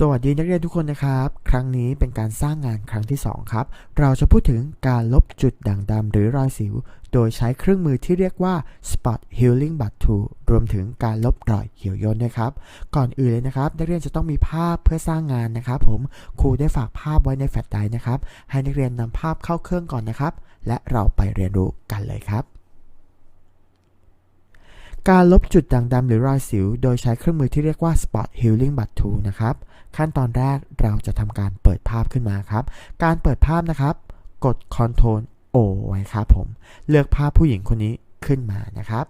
สวัสดีนักเรียนทุกคนนะครับ ครั้งนี้เป็นการสร้างงานครั้งที่ 2 ครับ เราจะพูดถึงการลบจุดด่างดำหรือรอยสิว โดยใช้เครื่องมือที่เรียกว่า Spot Healing But Tool รวมถึงการลบรอยเหี่ยวย่นนะครับ ก่อนอื่นเลยนะครับ นักเรียนจะต้องมีภาพเพื่อสร้างงานนะครับ ผมครูได้ฝากภาพไว้ในแฟลชไดร์นะครับ ให้นักเรียนนำภาพเข้าเครื่องก่อนนะครับ และเราไปเรียนรู้กันเลยครับ การลบจุดด่างดำหรือรอยสิว โดยใช้เครื่องมือที่เรียกว่า Spot Healing But Tool นะครับ ขั้นตอนแรกเราจะทำการเปิดภาพขึ้นมาครับ การเปิดภาพนะครับ กด Ctrl O ไว้ครับผม เลือกภาพผู้หญิงคนนี้ขึ้นมานะครับ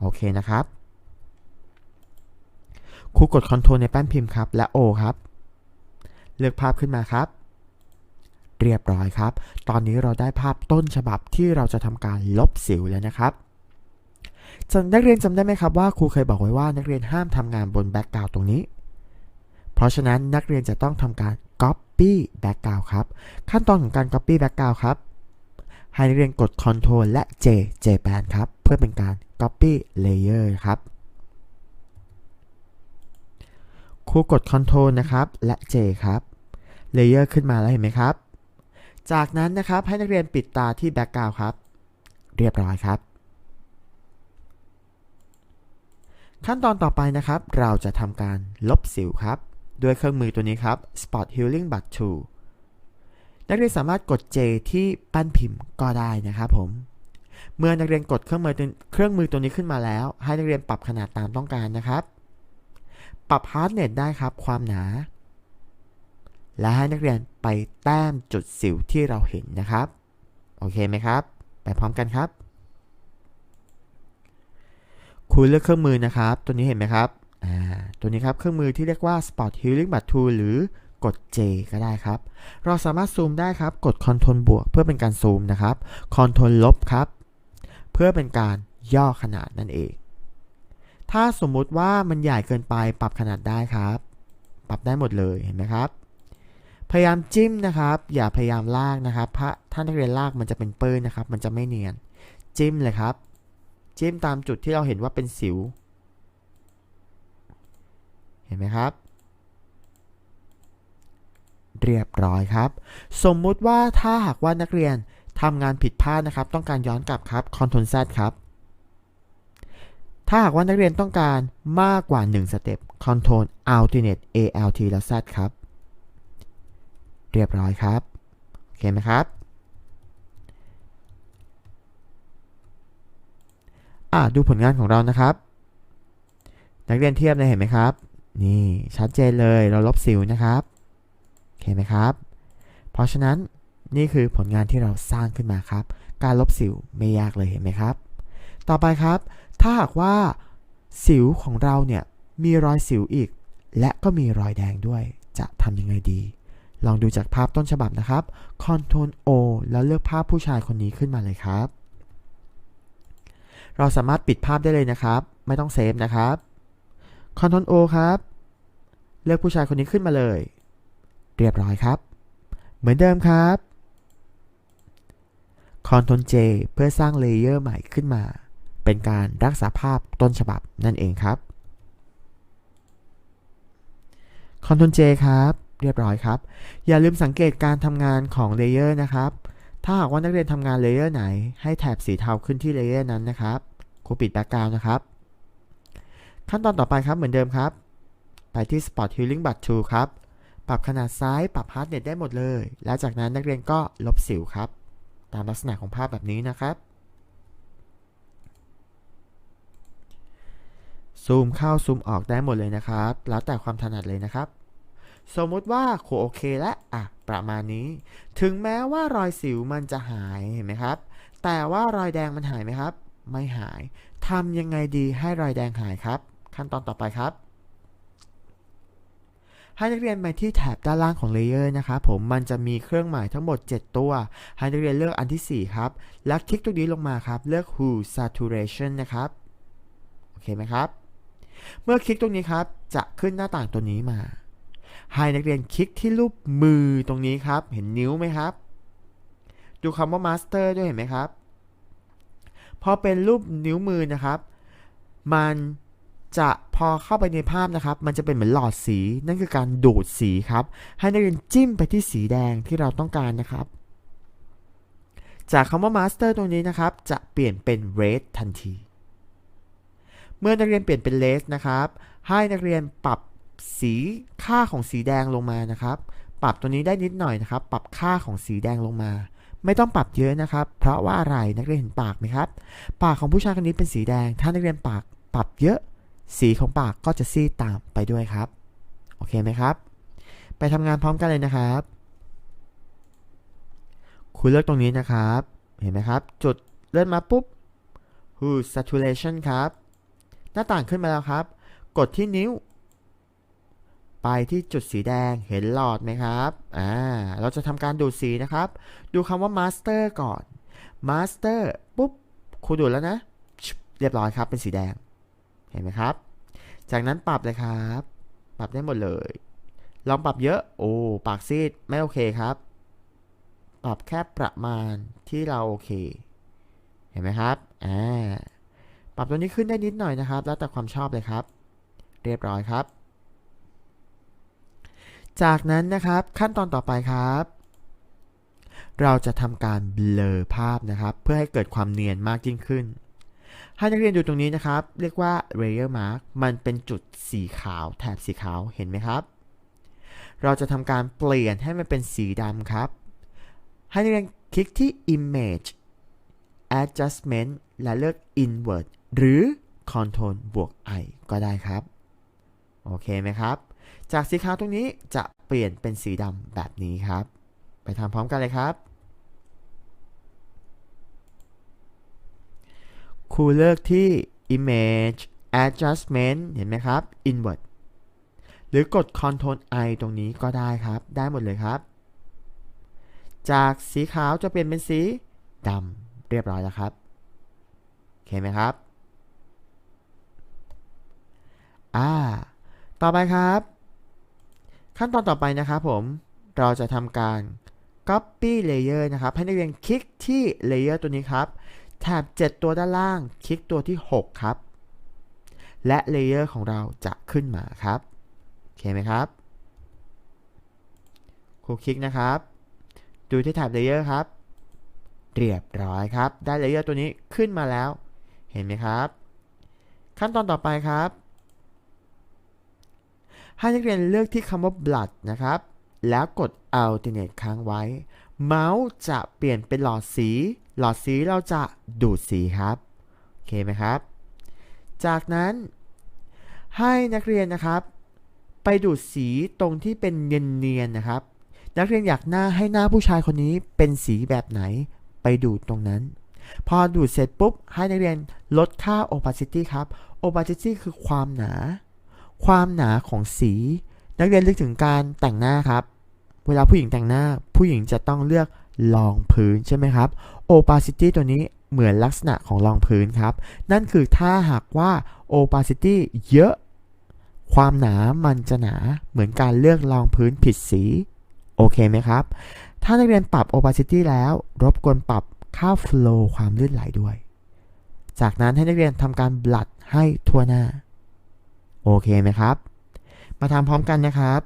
โอเคนะครับครูกด Ctrl ในแป้นพิมพ์ครับ และ O ครับ เลือกภาพขึ้นมาครับเรียบร้อยครับ ตอนนี้เราได้ภาพต้นฉบับที่เราจะทำการลบสิวแล้วนะครับ นักเรียนจำได้ไหมครับว่าครูเคยบอกไว้ว่านักเรียนห้ามทำงานบนแบ็กกราวตรงนี้ เพราะฉะนั้นนักเรียนจะต้องทำการ Copy Background ครับ ขั้นตอนของการ Copy Background ครับ ให้นักเรียนกด Ctrl และ J JPan ครับ เพื่อเป็นการ Copy Layer ครับครูกด Ctrl นะครับ และ J ครับ Layer ขึ้นมาแล้วเห็นไหมครับ จากนั้นนะครับให้นักเรียนปิดตาที่ Background ครับ เรียบร้อยครับ ขั้นตอนต่อไปนะครับ เราจะทำการลบสิวครับ ด้วยเครื่องมือตัวนี้ครับ Spot Healing Butt 2นักเรียนสามารถกด J ที่ปั้นพิมพ์ก็ได้นะครับผม เมื่อนักเรียนกดเครื่องมือเครื่องมือตัวนี้ขึ้นมาแล้ว ให้นักเรียนปรับขนาดตามต้องการนะครับ ปรับ hardness ได้ครับ ความหนา และให้นักเรียนไปแต้มจุดสิวที่เราเห็นนะครับ โอเคไหมครับ ไปพร้อมกันครับ ครูเลือกเครื่องมือนะครับ ตัวนี้เห็นไหมครับตัวนี้ครับเครื่องมือที่เรียกว่า Spot Healing But Tool หรือกด J ก็ได้ครับ เราสามารถซูมได้ครับ กด Ctrl บวกเพื่อเป็นการซูมนะครับ Ctrl ลบครับ เพื่อเป็นการย่อขนาดนั่นเอง ถ้าสมมุติว่ามันใหญ่เกินไปปรับขนาดได้ครับ ปรับได้หมดเลยเห็นไหมครับ พยายามจิ้มนะครับ อย่าพยายามลากนะครับพราะถ้านักเรียนลากมันจะเป็นปื้นนะครับ มันจะไม่เนียน จิ้มเลยครับ จิ้มตามจุดที่เราเห็นว่าเป็นสิว เห็นไหมครับ เรียบร้อยครับ สมมุติว่าถ้าหากว่านักเรียนทำงานผิดพลาดนะครับ ต้องการย้อนกลับครับ Ctrl Z ครับ ถ้าหากว่านักเรียนต้องการมากกว่า 1 สเต็ป Ctrl Alternate ALT แล้ว Z ครับ เรียบร้อยครับ โอเคไหมครับ อ่าดูผลงานของเรานะครับ นักเรียนเทียบเลยเห็นไหมครับ นี่ชัดเจนเลยเราลบสิวนะครับโอเคไหมครับ เพราะฉะนั้นนี่คือผลงานที่เราสร้างขึ้นมาครับ การลบสิวไม่ยากเลยเห็นไหมครับ ต่อไปครับ ถ้าหากว่าสิวของเราเนี่ยมีรอยสิวอีก และก็มีรอยแดงด้วย จะทำยังไงดี ลองดูจากภาพต้นฉบับนะครับ Ctrl O แล้วเลือกภาพผู้ชายคนนี้ขึ้นมาเลยครับ เราสามารถปิดภาพได้เลยนะครับ ไม่ต้องเซฟนะครับ Ctrl O ครับ เลือกผู้ชายคนนี้ขึ้นมาเลย เรียบร้อยครับ เหมือนเดิมครับ Ctrl J เพื่อสร้างเลเยอร์ใหม่ขึ้นมา เป็นการรักษาภาพต้นฉบับนั่นเองครับ Ctrl J ครับ เรียบร้อยครับ อย่าลืมสังเกตการทำงานของเลเยอร์นะครับ ถ้าหากว่านักเรียนทำงานเลเยอร์ไหน ให้แถบสีเทาขึ้นที่เลเยอร์นั้นนะครับครูปิดแบ็กกราวน์นะครับ ขั้นตอนต่อไปครับเหมือนเดิมครับ ไปที่ Spot Healing But t o o ครับ ปรับขนาดซ้ายปรับ Hardness ได้หมดเลย แล้วจากนั้นนักเรียนก็ลบสิวครับ ตามลักษณะของภาพแบบนี้นะครับซูมเข้าซูมออกได้หมดเลยนะครับ แล้วแต่ความถนัดเลยนะครับ สมมุติว่าคโอเคและอะประมาณนี้ ถึงแม้ว่ารอยสิวมันจะหายเห็นไหมครับ แต่ว่ารอยแดงมันหายไหมครับ ไม่หายทำยังไงดีให้รอยแดงหายครับ ขั้นตอนต่อไปครับให้นักเรียนไปที่แถบด้านล่างของเลเยอร์นะครับผมมันจะมีเครื่องหมายทั้งหมด 7 ตัว ให้นักเรียนเลือกอันที่ 4 ครับ แล้วคลิกตรงนี้ลงมาครับ เลือก Hue Saturation นะครับ โอเคไหมครับ เมื่อคลิกตรงนี้ครับ จะขึ้นหน้าต่างตัวนี้มา ให้นักเรียนคลิกที่รูปมือตรงนี้ครับ เห็นนิ้วไหมครับ ดูคำว่า Master ด้วยเห็นไหมครับ พอเป็นรูปนิ้วมือนะครับ มันจะพอเข้าไปในภาพนะครับ มันจะเป็นเหมือนหลอดสี นั่นคือการดูดสีครับ ให้นักเรียนจิ้มไปที่สีแดงที่เราต้องการนะครับ จากคำว่า master ตรงนี้นะครับ จะเปลี่ยนเป็น red ทันที เมื่อนักเรียนเปลี่ยนเป็น red นะครับ ให้นักเรียนปรับ สีค่าของสีแดงลงมานะครับ ปรับตัวนี้ได้นิดหน่อยนะครับ ปรับค่าของสีแดงลงมา ไม่ต้องปรับเยอะนะครับ เพราะว่าอะไรนักเรียนเห็นปากไหมครับ ปากของผู้ชายคนนี้เป็นสีแดง ถ้านักเรียนปากปรับเยอะ สีของปากก็จะซีดตามไปด้วยครับ โอเคไหมครับ ไปทำงานพร้อมกันเลยนะครับคุณเลือกตรงนี้นะครับ เห็นไหมครับ จุดเลื่อนมาปุ๊บ Hue Saturation ครับ หน้าต่างขึ้นมาแล้วครับ กดที่นิ้ว ไปที่จุดสีแดงเห็นหลอดไหมครับ อ่า เราจะทำการดูดสีนะครับ ดูคำว่า Master ก่อน Master ปุ๊บครูดูดแล้วนะ เรียบร้อยครับเป็นสีแดง เห็นไหมครับ จากนั้นปรับเลยครับ ปรับได้หมดเลย ลองปรับเยอะ โอ้ ปากซีด ไม่โอเคครับ ปรับแค่ประมาณที่เราโอเค เห็นไหมครับ อ่า ปรับตัวนี้ขึ้นได้นิดหน่อยนะครับ แล้วแต่ความชอบเลยครับ เรียบร้อยครับ จากนั้นนะครับขั้นตอนต่อไปครับ เราจะทำการเบลอภาพนะครับ เพื่อให้เกิดความเนียนมากยิ่งขึ้น ให้นักเรียนดูตรงนี้นะครับ เรียกว่า layer mark มันเป็นจุดสีขาวแถบสีขาวเห็นไหมครับ เราจะทำการเปลี่ยนให้มันเป็นสีดำครับ ให้นักเรียนคลิกที่ image adjustment และเลือก invert หรือ control บวก i ก็ได้ครับ โอเคไหมครับ จากสีขาวตรงนี้จะเปลี่ยนเป็นสีดำแบบนี้ครับ ไปทำพร้อมกันเลยครับ ครูเลือกที่ image adjustment เห็นไหมครับ invert หรือกด Ctrl I ตรงนี้ก็ได้ครับ ได้หมดเลยครับ จากสีขาวจะเปลี่ยนเป็นสีดำเรียบร้อยแล้วครับโอเคไหมครับ อ่า ต่อไปครับ ขั้นตอนต่อไปนะครับผมเราจะทำการ copy layer นะครับ ให้นักเรียนคลิกที่ layer ตัวนี้ครับแถบ7 ตัวด้านล่าง คลิกตัวที่ 6 ครับ และเลเยอร์ของเราจะขึ้นมาครับ โอเคไหมครับครูคลิกนะครับ ดูที่แถบเลเยอร์ครับ เรียบร้อยครับ ได้เลเยอร์ตัวนี้ขึ้นมาแล้ว เห็นไหมครับ ขั้นตอนต่อไปครับ ให้นักเรียนเลือกที่คำว่า blood นะครับ แล้วกด alternate ค้างไว้ เมาส์จะเปลี่ยนเป็นหลอดสี หลอดสีเราจะดูดสีครับ โอเคไหมครับ จากนั้น ให้นักเรียนนะครับ ไปดูดสีตรงที่เป็นเนียนๆนะครับ นักเรียนอยากหน้าให้หน้าผู้ชายคนนี้เป็นสีแบบไหน ไปดูดตรงนั้น พอดูดเสร็จปุ๊บ ให้นักเรียนลดค่า opacity ครับ opacity คือความหนา ความหนาของสี นักเรียนนึกถึงการแต่งหน้าครับ เวลาผู้หญิงแต่งหน้า ผู้หญิงจะต้องเลือกรองพื้นใช่ไหมครับ opacity ตัวนี้เหมือนลักษณะของรองพื้นครับ นั่นคือถ้าหากว่า opacity เยอะ ความหนามันจะหนาเหมือนการเลือกรองพื้นผิดสี โอเคไหมครับ ถ้านักเรียนปรับ opacity แล้ว รบกวนปรับค่า flow ความลื่นไหลด้วย จากนั้นให้นักเรียนทำการบลัดให้ทั่วหน้า โอเคไหมครับ มาทำพร้อมกันนะครับ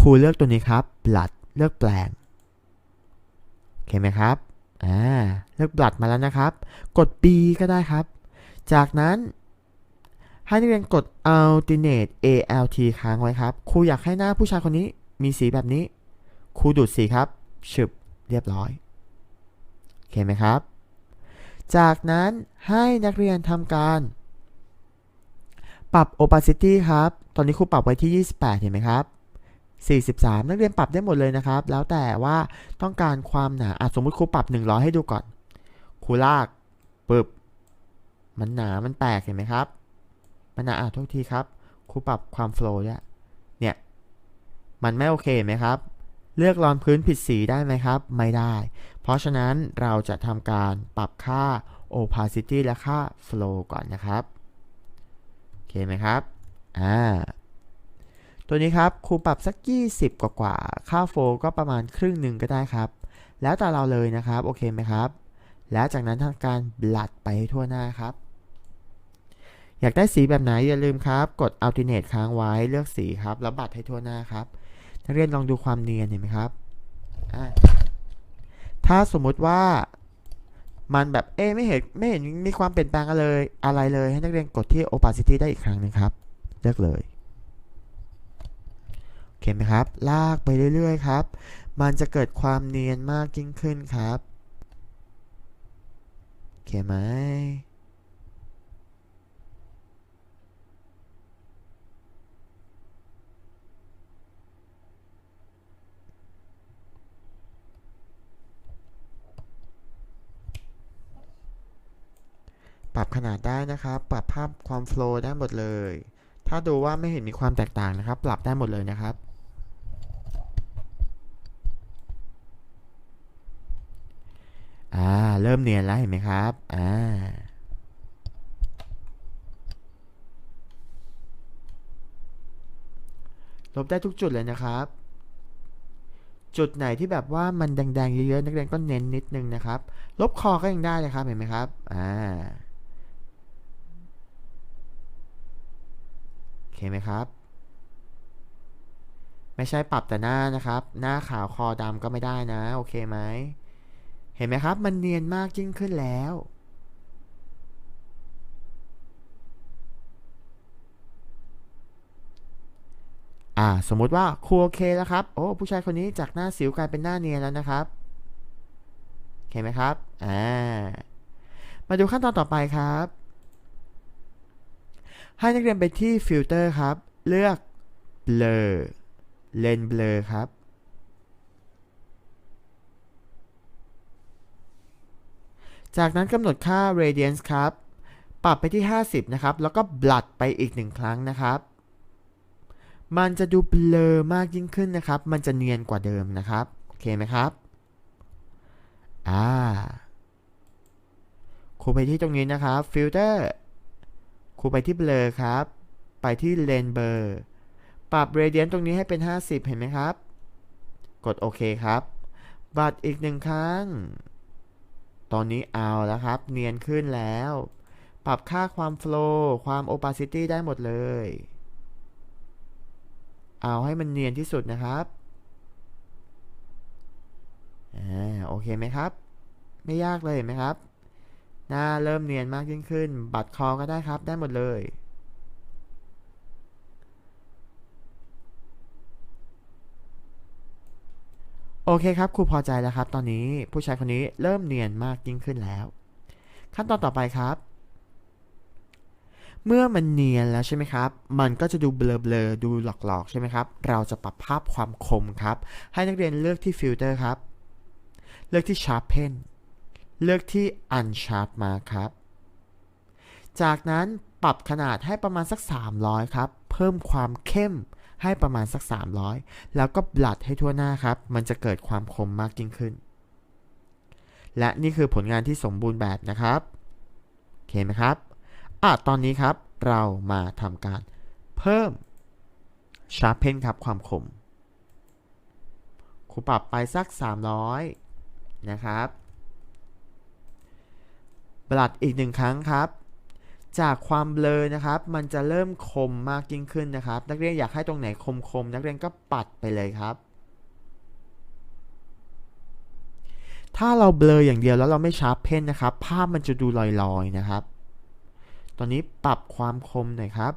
ครูเลือกตัวนี้ครับ blood เลือกแปลง โอเคไหมครับ อ่า เลือก blood มาแล้วนะครับ กด B ก็ได้ครับ จากนั้นให้นักเรียนกด alternate alt ค้างไว้ครับ ครูอยากให้หน้าผู้ชายคนนี้มีสีแบบนี้ ครูดูดสีครับฉึบเรียบร้อย โอเคไหมครับ จากนั้นให้นักเรียนทำการ ปรับ opacity ครับ ตอนนี้ครูปรับไว้ที่ 28 เห็นไหมครับ 43 นักเรียนปรับได้หมดเลยนะครับ แล้วแต่ว่าต้องการความหนาอะสมมุติครูปรับ 100 ให้ดูก่อน ครูลากปึ๊บ มันหนา มันแตกเห็นไหมครับ มันหนาอะโทษทีครับ ครูปรับความโฟล์เนี่ยเนี่ย มันไม่โอเคไหมครับ เลือกรอนพื้นผิดสีได้ไหมครับ ไม่ได้ เพราะฉะนั้นเราจะทำการปรับค่า opacity และค่า flow ก่อนนะครับ เคไหมครับ อ่า ตัวนี้ครับครูปรับสัก 20 กว่ากว่า ค่า flow ก็ประมาณครึ่งหนึ่งก็ได้ครับ แล้วแต่เราเลยนะครับ โอเคไหมครับ แล้วจากนั้นทำการบลัดไปทั่วหน้าครับ อยากได้สีแบบไหนอย่าลืมครับ กด alternate ค้างไว้เลือกสีครับ แล้วบัตรให้ทั่วหน้าครับ นักเรียนลองดูความเนียนเห็นไหมครับ อะถ้าสมมุติว่า มันแบบเอ๊ไม่เห็นไม่เห็นมีความเปลี่ยนแปลงอะไรเลยอะไรเลยให้นักเรียนกดที่ opacity ได้อีกครั้งหนึงครับ เลือกเลยโอเคไหมครับ ลากไปเรื่อยๆครับ มันจะเกิดความเนียนมากยิ่งขึ้นครับโอเคไหม ขนาดได้นะครับ ปรับภาพความโฟล์ได้หมดเลย ถ้าดูว่าไม่เห็นมีความแตกต่างนะครับ ปรับได้หมดเลยนะครับ อ่า เริ่มเนียนแล้วเห็นไหมครับ อ่าลบได้ทุกจุดเลยนะครับ จุดไหนที่แบบว่ามันแดงๆเยอะๆนักเรียนก็เน้นนิดนึงนะครับ ลบคอก็ยังได้เลยครับเห็นไหมครับ อ่า โอ เคไหมครับ ไม่ใช่ปรับแต่หน้านะครับ หน้าขาวคอดำก็ไม่ได้นะ โอเคไหม เห็นไหมครับ มันเนียนมากยิ่งขึ้นแล้วอ่าสมมุติว่าครูโอเคแล้วครับ โอ้ผู้ชายคนนี้จากหน้าสิวกลายเป็นหน้าเนียนแล้วนะครับโอเคไหมครับอ่ามาดูขั้นตอนต่อไปครับ ให้นักเรียนไปที่ฟิลเตอร์ครับ เลือก blur เลน blur ครับ จากนั้นกำหนดค่า radiance ครับ ปรับไปที่ 50 นะครับ แล้วก็ blood ไปอีกหนึ่งครั้งนะครับ มันจะดูเบลอมากยิ่งขึ้นนะครับ มันจะเนียนกว่าเดิมนะครับ โอเคไหมครับ อ่าครูไปที่ตรงนี้นะครับฟิลเตอร์ ครูไปที่เบลอครับ ไปที่เลนเบอร์ปรับ Radiance ตรงนี้ให้เป็น 50 เห็นไหมครับ กดโอเคครับ บัตรอีกหนึ่งครั้ง ตอนนี้เอาแล้วครับ เนียนขึ้นแล้ว ปรับค่าความ Flow ความ Opacity ได้หมดเลย เอาให้มันเนียนที่สุดนะครับอ่าโอเคไหมครับ ไม่ยากเลยเห็นไหมครับ หน้าเริ่มเนียนมากยิ่งขึ้น บัตรคอก็ได้ครับ ได้หมดเลย โอเคครับ ครูพอใจแล้วครับ ตอนนี้ผู้ชายคนนี้เริ่มเนียนมากยิ่งขึ้นแล้ว ขั้นตอนต่อไปครับ เมื่อมันเนียนแล้วใช่ไหมครับ มันก็จะดูเบลอๆ ดูหลอกๆ ใช่ไหมครับ เราจะปรับภาพความคมครับ ให้นักเรียนเลือกที่ฟิลเตอร์ครับ เลือกที่ Sharpen เลือกที่ Unsharp มาครับ จากนั้นปรับขนาดให้ประมาณสัก 300 ครับ เพิ่มความเข้มให้ประมาณสัก 300 แล้วก็บลัดให้ทั่วหน้าครับ มันจะเกิดความคมมากยิ่งขึ้น และนี่คือผลงานที่สมบูรณ์แบบนะครับ โอเคไหมครับ อะ ตอนนี้ครับเรามาทำการเพิ่ม Sharpen ครับความคมครูปรับไปสัก 300 นะครับ บลัดอีกหนึ่งครั้งครับ จากความเบลอนะครับ มันจะเริ่มคมมากยิ่งขึ้นนะครับ นักเรียนอยากให้ตรงไหนคมๆนักเรียนก็ปัดไปเลยครับ ถ้าเราเบลออย่างเดียวแล้วเราไม่ชาร์ปเพนนะครับ ภาพมันจะดูลอยๆนะครับ ตอนนี้ปรับความคมหน่อยครับ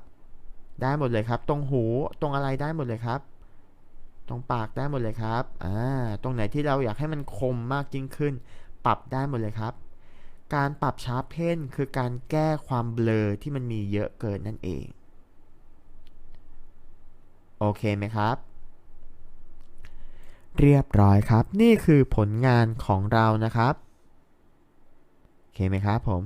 ได้หมดเลยครับ ตรงหูตรงอะไรได้หมดเลยครับตรงปากได้หมดเลยครับ อ่า ตรงไหนที่เราอยากให้มันคมมากยิ่งขึ้น ปรับได้หมดเลยครับ การปรับชาร์ปเพนคือการแก้ความเบลอที่มันมีเยอะเกินนั่นเอง โอเคไหมครับ เรียบร้อยครับ นี่คือผลงานของเรานะครับ โอเคไหมครับผม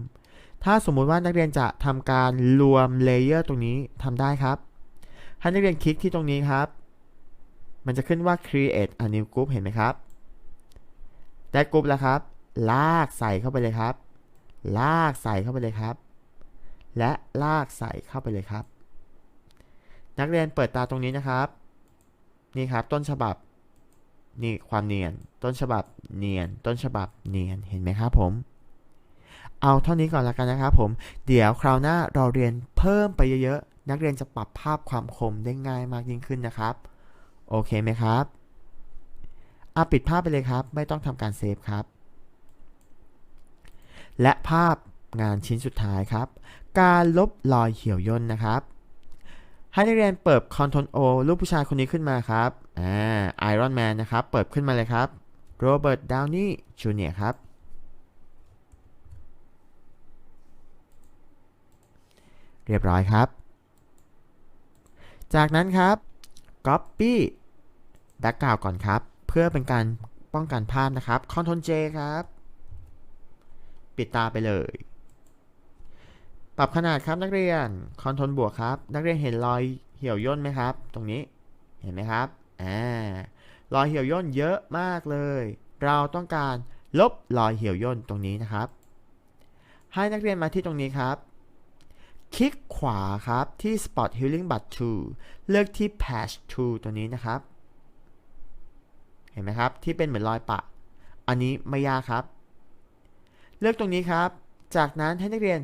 ถ้าสมมุติว่านักเรียนจะทำการรวมเลเยอร์ตรงนี้ทำได้ครับ ให้นักเรียนคลิกที่ตรงนี้ครับ มันจะขึ้นว่า create a new group เห็นไหมครับ ได้กรุ๊ปแล้วครับ ลากใส่เข้าไปเลยครับ ลากใส่เข้าไปเลยครับ และลากใส่เข้าไปเลยครับ นักเรียนเปิดตาตรงนี้นะครับ นี่ครับต้นฉบับนี่ความเนียน ต้นฉบับเนียน ต้นฉบับเนียนเห็นไหมครับผม เอาเท่านี้ก่อนละกันนะครับผม เดี๋ยวคราวหน้าเราเรียนเพิ่มไปเยอะๆ นักเรียนจะปรับภาพความคมได้ง่ายมากยิ่งขึ้นนะครับ โอเคไหมครับอะปิดภาพไปเลยครับ ไม่ต้องทำการเซฟครับ และภาพงานชิ้นสุดท้ายครับ การลบรอยเหี่ยวย่นนะครับ ให้นักเรียนเปิด Ctrl O รูปผู้ชายคนนี้ขึ้นมาครับอ่า Iron Man นนะครับ เปิดขึ้นมาเลยครับ Robert Downey Jr. ครับเรียบร้อยครับ จากนั้นครับ Copy Background ก่อนครับ เพื่อเป็นการป้องกันภาพนะครับ Ctrl J ครับ ปิดตาไปเลย ปรับขนาดครับนักเรียน Ctrl บวกครับ นักเรียนเห็นรอยเหี่ยวย่นไหมครับ ตรงนี้เห็นไหมครับอ่ารอยเหี่ยวย่นเยอะมากเลย เราต้องการลบรอยเหี่ยวย่นตรงนี้นะครับ ให้นักเรียนมาที่ตรงนี้ครับ คลิกขวาครับที่ Spot healing but t o เลือกที่ Patch t o ตัวนี้นะครับ เห็นไหมครับ ที่เป็นเหมือนรอยปะ อันนี้ไม่ยากครับ เลือกตรงนี้ครับ จากนั้นให้นักเรียน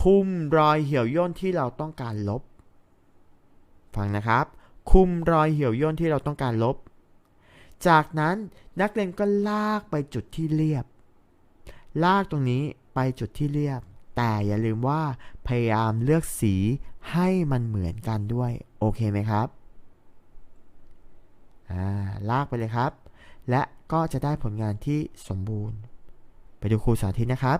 คุมรอยเหี่ยวย่นที่เราต้องการลบ ฟังนะครับ คุมรอยเหี่ยวย่นที่เราต้องการลบ จากนั้นนักเรียนก็ลากไปจุดที่เรียบ ลากตรงนี้ไปจุดที่เรียบ แต่อย่าลืมว่าพยายามเลือกสีให้มันเหมือนกันด้วย โอเคไหมครับลากไปเลยครับ และก็จะได้ผลงานที่สมบูรณ์ ไปดูครูสาธิตนะครับ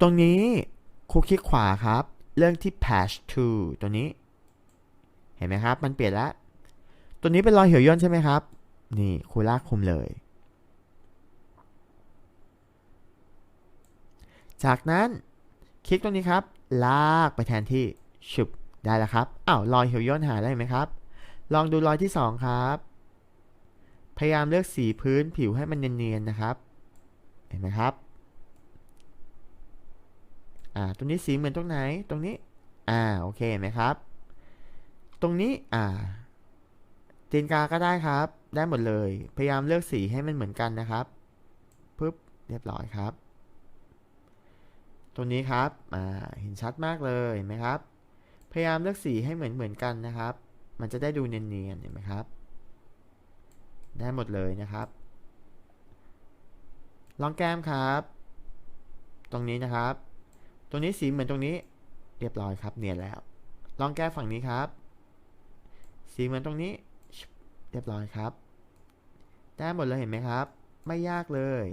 ตรงนี้ครูคลิกขวาครับ เรื่องที่ patch to ตัวนี้ เห็นไหมครับ มันเปลี่ยนแล้ว ตัวนี้เป็นรอยเหี่ยวย่นใช่ไหมครับ นี่ครูลากคุมเลย จากนั้นคลิกตรงนี้ครับ ลากไปแทนที่ชุบได้แล้วครับ อ้าวรอยเหี่ยวย่นหายได้ไหมครับ ลองดูรอยที่ 2 ครับ พยายามเลือกสีพื้นผิวให้มันเนียนๆนะครับ เห็นไหมครับ อ่า ตรงนี้สีเหมือนตรงไหน ตรงนี้ อ่า โอเคเห็นไหมครับ ตรงนี้ อ่าตีนกาก็ได้ครับ ได้หมดเลย พยายามเลือกสีให้มันเหมือนกันนะครับปึ๊บ เรียบร้อยครับ ตรงนี้ครับ อ่า เห็นชัดมากเลยเห็นไหมครับ พยายามเลือกสีให้เหมือนเหมือนกันนะครับ มันจะได้ดูเนียนๆเห็นไหมครับ ได้หมดเลยนะครับ ลองแก้มครับ ตรงนี้นะครับ ตรงนี้สีเหมือนตรงนี้ เรียบร้อยครับ เนียนแล้ว ลองแก้ฝั่งนี้ครับ สีเหมือนตรงนี้ เรียบร้อยครับ ได้หมดเลยเห็นไหมครับ ไม่ยากเลย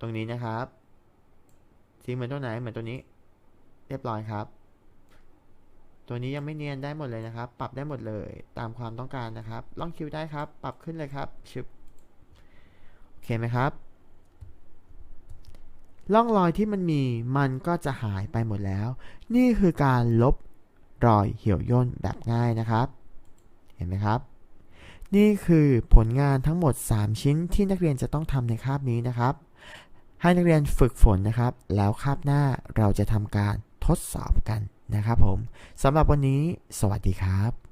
ตรงนี้นะครับ สีเหมือนตัวไหนเหมือนตัวนี้ เรียบร้อยครับ ตัวนี้ยังไม่เนียนได้หมดเลยนะครับ ปรับได้หมดเลยตามความต้องการนะครับล่องคิวได้ครับ ปรับขึ้นเลยครับชึบโอเคไหมครับร่องรอยที่มันมีมันก็จะหายไปหมดแล้ว นี่คือการลบรอยเหี่ยวย่นแบบง่ายนะครับ เห็นไหมครับ นี่คือผลงานทั้งหมด 3 ชิ้นที่นักเรียนจะต้องทำในคาบนี้นะครับ ให้นักเรียนฝึกฝนนะครับ แล้วคาบหน้าเราจะทำการทดสอบกัน นะครับผมสำหรับวันนี้ สวัสดีครับ